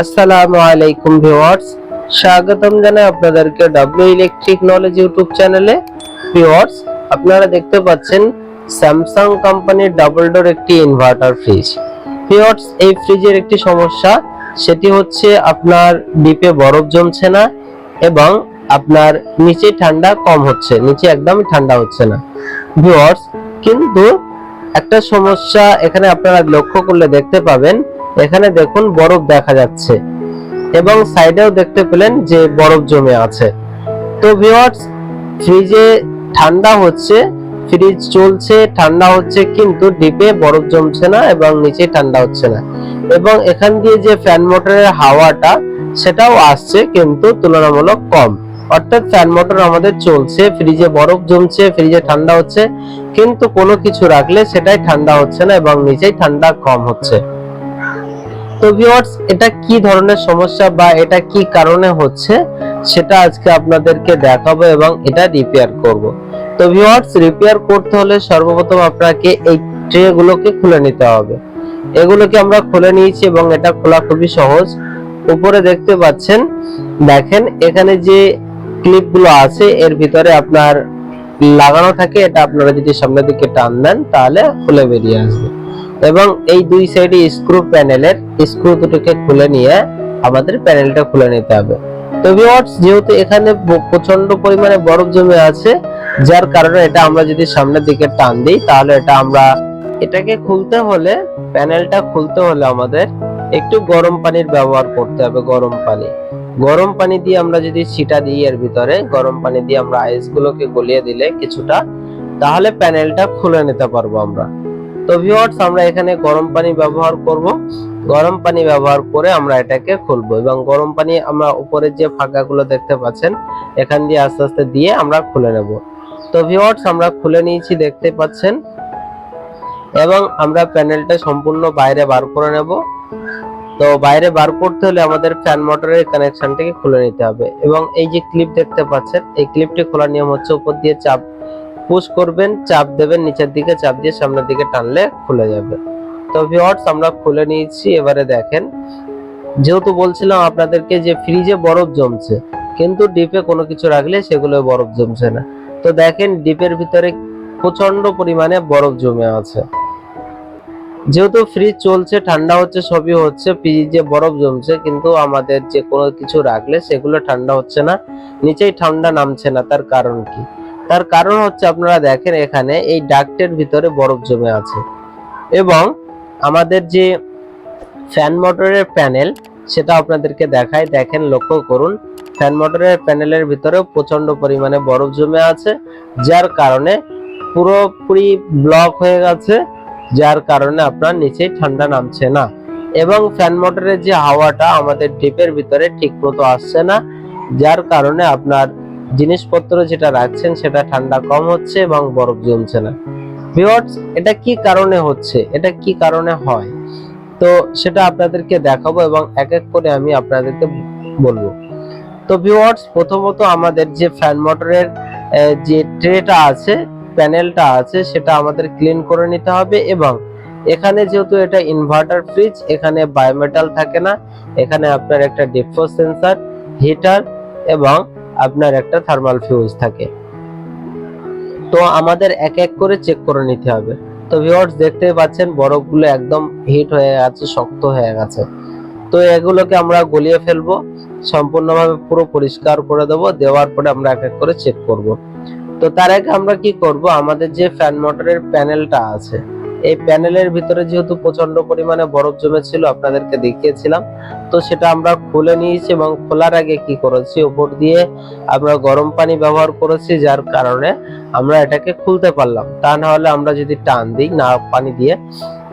আসসালামু আলাইকুম ভিউয়ার্স, স্বাগতম জানাই আপনাদেরকে ডাব্লিউ ইলেকট্রিক নলেজ ইউটিউব চ্যানেলে ভিউয়ার্স, আপনারা দেখতে পাচ্ছেন স্যামসাং কোম্পানির ডাবল ডোর একটি ইনভার্টার ফ্রিজ ভিউয়ার্স, এই ফ্রিজের একটি সমস্যা, সেটি হচ্ছে আপনার ডিপে বরফ জমছে না এবং আপনার নিচে ঠান্ডা কম হচ্ছে, নিচে একদমই ঠান্ডা হচ্ছে না। ভিউয়ার্স, কিন্তু একটা সমস্যা এখানে আপনারা লক্ষ্য করলে দেখতে পাবেন এখানে দেখুন বরফ দেখা যাচ্ছে এবং সাইডেও দেখতে পেলেন যে বরফ জমে আছে। তো ভিউয়ার্স ফ্রিজে ঠান্ডা হচ্ছে ফ্রিজ চলছে, ঠান্ডা হচ্ছে কিন্তু ডিপে বরফ জমছে না এবং নিচে ঠান্ডা হচ্ছে না। এবং এখান দিয়ে যে ফ্যান মোটরের হাওয়াটা, সেটাও আসছে কিন্তু তুলনামূলক কম। অর্থাৎ ফ্যান মোটর আমাদের চলছে ফ্রিজে বরফ জমছে ফ্রিজে ঠান্ডা হচ্ছে, কিন্তু কোনো কিছু রাখলে সেটাই ঠান্ডা হচ্ছে না এবং নিচেই ঠান্ডা কম হচ্ছে। তো ভিউয়ার্স এটা কি ধরনের সমস্যা বা এটা কি কারণে হচ্ছে, সেটা আজকে আপনাদেরকে দেখাবো এবং এটা রিপেয়ার করব। তো ভিউয়ার্স রিপেয়ার করতে হলে সর্বপ্রথম আপনাকে এই ট্রে গুলোকে খুলে নিতে হবে। এগুলোকে আমরা খুলে নিয়েছি এবং এটা খোলা খুবই সহজ। উপরে দেখতে পাচ্ছেন, দেখেন এখানে যে ক্লিপগুলো আছে, এর ভিতরে আপনার লাগানো থাকে, এটা আপনারা যদি সামনের দিকে টান দেন, তাহলে খুলে বেরিয়ে আসবে। এবং এই দুই সাইডে স্ক্রু প্যানেলের স্ক্রু দুটোকে খুলে নিয়ে আমাদের প্যানেলটা খুলে নিতে হবে। তো ভিউয়ার্স যেহেতু এখানে প্রচণ্ড পরিমাণে বরফ জমে আছে, যার কারণে এটা আমরা যদি সামনের দিকে টান দিই, তাহলে এটা আমরা এটাকে খুলতে হলে, প্যানেলটা খুলতে হলে আমাদের একটু গরম পানির ব্যবহার করতে হবে, গরম পানি। গরম পানি দিয়ে আমরা যদি ছিটা দিই এর ভিতরে, গরম পানি দিয়ে আমরা আইস গুলোকে গলিয়ে দিলে কিছুটা, তাহলে প্যানেলটা খুলে নিতে পারব আমরা। তো ভিউয়ার্স আমরা এখানে গরম পানি ব্যবহার করব। গরম পানি ব্যবহার করে আমরা এটাকে খুলবো এবং গরম পানি আমরা উপরে যে ফাঁকাগুলো দেখতে পাচ্ছেন, এখান দিয়ে আস্তে আস্তে দিয়ে আমরা খুলে নেব। তো ভিউয়ার্স আমরা খুলে নিয়েছি দেখতে পাচ্ছেন। এবং আমরা প্যানেলটা সম্পূর্ণ বাইরে বার করে নেব। তো বাইরে বার করতে হলে আমাদের ফ্যান মোটরের কানেকশনটাকে খুলে নিতে হবে। এবং এই যে ক্লিপ দেখতে পাচ্ছেন, এই ক্লিপটি খোলার নিয়ম হচ্ছে উপর দিয়ে চাপ পুশ করবেন, চাপ দেবেন, নিচের দিকে চাপ দিয়ে সামনের দিকে টানলে খুলে যাবে। তো ভিউয়ার্স আমরা খুলে নিয়েছি, এবারে দেখেন। যেহেতু বলছিলাম আপনাদেরকে যে ফ্রিজে বরফ জমছে, কিন্তু ডিপে কোনো কিছু রাখলে সেগুলো বরফ জমছে না। তো দেখেন ডিপের ভিতরে প্রচণ্ড পরিমাণে বরফ জমে আছে। যেহেতু ফ্রিজ চলছে, ঠান্ডা হচ্ছে, সবই হচ্ছে ফ্রিজে বরফ জমছে, কিন্তু আমাদের যে কোনো কিছু রাখলে সেগুলো ঠান্ডা হচ্ছে না। নিচেই ঠান্ডা নামছে না, তার কারণ কি? তার কারণ হচ্ছে আপনারা দেখেন এখানে এই ডাক্টের ভিতরে বরফ জমে আছে। এবং আমাদের যে ফ্যান মোটরের প্যানেল, সেটা আপনাদেরকে দেখায় দেখেন, লক্ষ্য করুন, ফ্যান মোটরের প্যানেলের ভিতরেও প্রচণ্ড পরিমাণে বরফ জমে আছে, যার কারণে পুরোপুরি ব্লক হয়ে গেছে, যার কারণে আপনার নিচে ঠান্ডা নামছে না। এবং ফ্যান মোটরের যে হাওয়াটা আমাদের ডিপের ভিতরে ঠিক মতো আসছে না, যার কারণে আপনার জিনিসপত্র যেটা রাখছেন সেটা ঠান্ডা কম হচ্ছে এবং বরফ জমছে না। ভিউয়ার্স এটা কি কারণে হচ্ছে? এটা কি কারণে হয়? তো সেটা আপনাদেরকে দেখাবো এবং এক এক করে আমি আপনাদেরকে বলব। তো ভিউয়ার্স প্রথমত আমাদের যে ফ্যান মোটরের যে ট্রেটা আছে প্যানেলটা আছে, সেটা আমাদের ক্লিন করে নিতে হবে এবং এখানে যেহেতু এটা ইনভার্টার ফ্রিজ এখানে বায়োমেটাল থাকে না। এখানে আপনার একটা ডিফো সেন্সার হিটার এবং আপনার একটা থার্মাল ফিউজ থাকে। তো আমাদের এক এক করে চেক করে নিতে হবে। তো ভিউয়ার্স দেখতে পাচ্ছেন, বরফগুলো একদম হিট হয়ে গেছে, শক্ত হয়ে গেছে। তো এগুলোকে আমরা গলিয়ে ফেলব, সম্পূর্ণভাবে পুরো পরিষ্কার করে দেবো, দেওয়ার পরে আমরা এক এক করে চেক করব। তো তার আগে আমরা কি করব, আমাদের যে ফ্যান মোটরের প্যানেলটা আছে এই প্যানেলের ভিতরে যেহেতু প্রচণ্ড পরিমাণে বরফ জমেছিল, আপনাদেরকে দেখিয়েছিলাম। তো সেটা আমরা খুলে নিয়েছি এবং খোলার আগে কি করেছি? উপর দিয়ে আমরা গরম পানি ব্যবহার করেছি, যার কারণে আমরা এটাকে খুলতে পারলাম। তা না হলে আমরা যদি টান দিই, না পানি দিয়ে,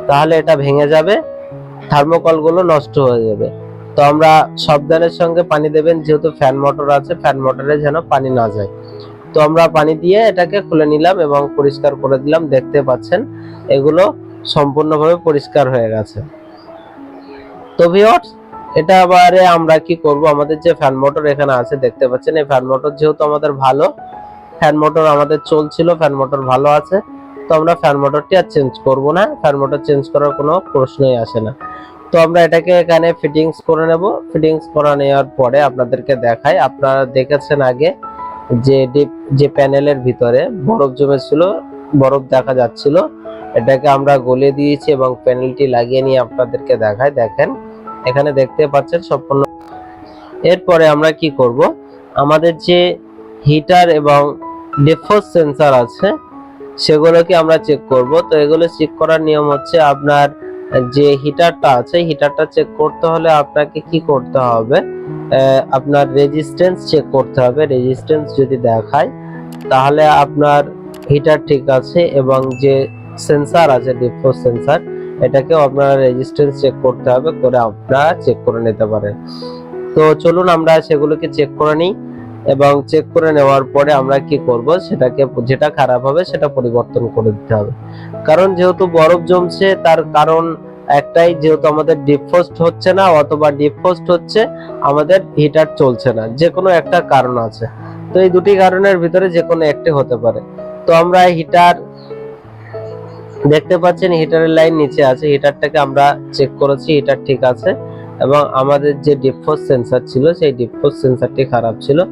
তাহলে এটা ভেঙে যাবে থার্মোকলগুলো নষ্ট হয়ে যাবে। তো আমরা সাবধানের সঙ্গে পানি দেবেন, যেহেতু ফ্যান মোটর আছে, ফ্যান মোটরে যেন পানি না যায়। তো আমরা পানি দিয়ে এটাকে খুলে নিলাম এবং পরিষ্কার করে দিলাম, দেখতে পাচ্ছেন? এগুলো সম্পূর্ণভাবে পরিষ্কার হয়ে গেছে। তো ভিউয়ার্স এটা আবারে আমরা কি করব? আমাদের যে ফ্যান মোটর এখানে আছে, দেখতে পাচ্ছেন? এই ফ্যান মোটর যেহেতু আমাদের ভালো ফ্যান মোটর আমাদের চলছিল ফ্যান মোটর ভালো আছে। তো আমরা ফ্যান মোটরটি আর চেঞ্জ করব না ফ্যান মোটর চেঞ্জ করার কোনো প্রশ্নই আসে না। তো আমরা এটাকে এখানে ফিটিংস করে নেব। ফিটিংস করা নেওয়ার পরে আপনাদেরকে দেখাই। আপনারা দেখেছেন আগে যে ডিপ, যে প্যানেলের ভিতরে বরফ জমেছিল, বরফ দেখা যাচ্ছিল। এটাকে আমরা গলে দিয়েছি এবং প্যানেলটি লাগিয়ে নিয়ে আপনাদেরকে দেখায় দেখেন, এখানে দেখতে পাচ্ছেন সম্পূর্ণ। এরপরে আমরা কি করব? আমাদের যে হিটার এবং ডিফোস সেন্সর আছে, সেগুলোকে আমরা চেক করব। তো এগুলো চেক করার নিয়ম হচ্ছে আপনার যে হিটারটা আছে, হিটারটা চেক করতে হলে আপনাকে কি করতে হবে? আপনার রেজিস্ট্যান্স চেক করতে হবে। রেজিস্ট্যান্স যদি দেখায়, তাহলে আপনার হিটার ঠিক আছে এবং যে সেন্সার আছে ডিফোস সেন্সার এটাকেও আপনার রেজিস্ট্যান্স চেক করতে হবে, করে আপনারা চেক করে নিতে পারেন। তো চলুন, আমরা সেগুলোকে চেক করে নিই। এবং চেক করে নেওয়ার পরে আমরা কি করব? সেটাকে, যেটা খারাপ হবে সেটা পরিবর্তন করে দিতে হবে। কারণ যেহেতু বরফ জমছে, তার কারণ একটাই, যেহেতু আমাদের ডিফ্রস্ট হচ্ছে না অথবা ডিফ্রস্ট হচ্ছে, আমাদের হিটার চলছে না। যে কোনো একটা কারণ আছে। তো এই দুটি কারণের ভিতরে যে কোনো একটি হতে পারে। তো আমরা হিটার দেখতে পাচ্ছেন হিটারের লাইন নিচে আছে। হিটারটাকে আমরা চেক করেছি হিটার ঠিক আছে। এবং আমাদের যে ডিফোস সেন্সর ছিল, সেই ডিফোস সেন্সরটি খারাপ ছিল।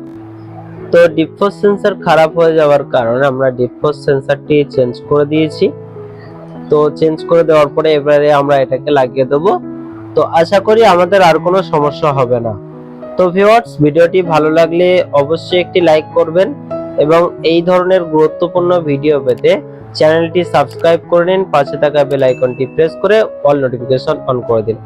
তো ডিফোস সেন্সর খারাপ হয়ে যাওয়ার কারণে আমরা ডিফোস সেন্সরটি চেঞ্জ করে দিয়েছি। তো চেঞ্জ করে দেওয়ার পরে এবারে আমরা এটাকে লাগিয়ে দেব। তো আশা করি আমাদের আর কোনো সমস্যা হবে না। তো ভিউয়ার্স ভিডিওটি ভালো লাগলে অবশ্যই একটি লাইক করবেন এবং এই ধরনের গুরুত্বপূর্ণ ভিডিও পেতে চ্যানেলটি সাবস্ক্রাইব করে নিন, পাশে থাকা বেল আইকনটি প্রেস করে অল নোটিফিকেশন অন করে দিন।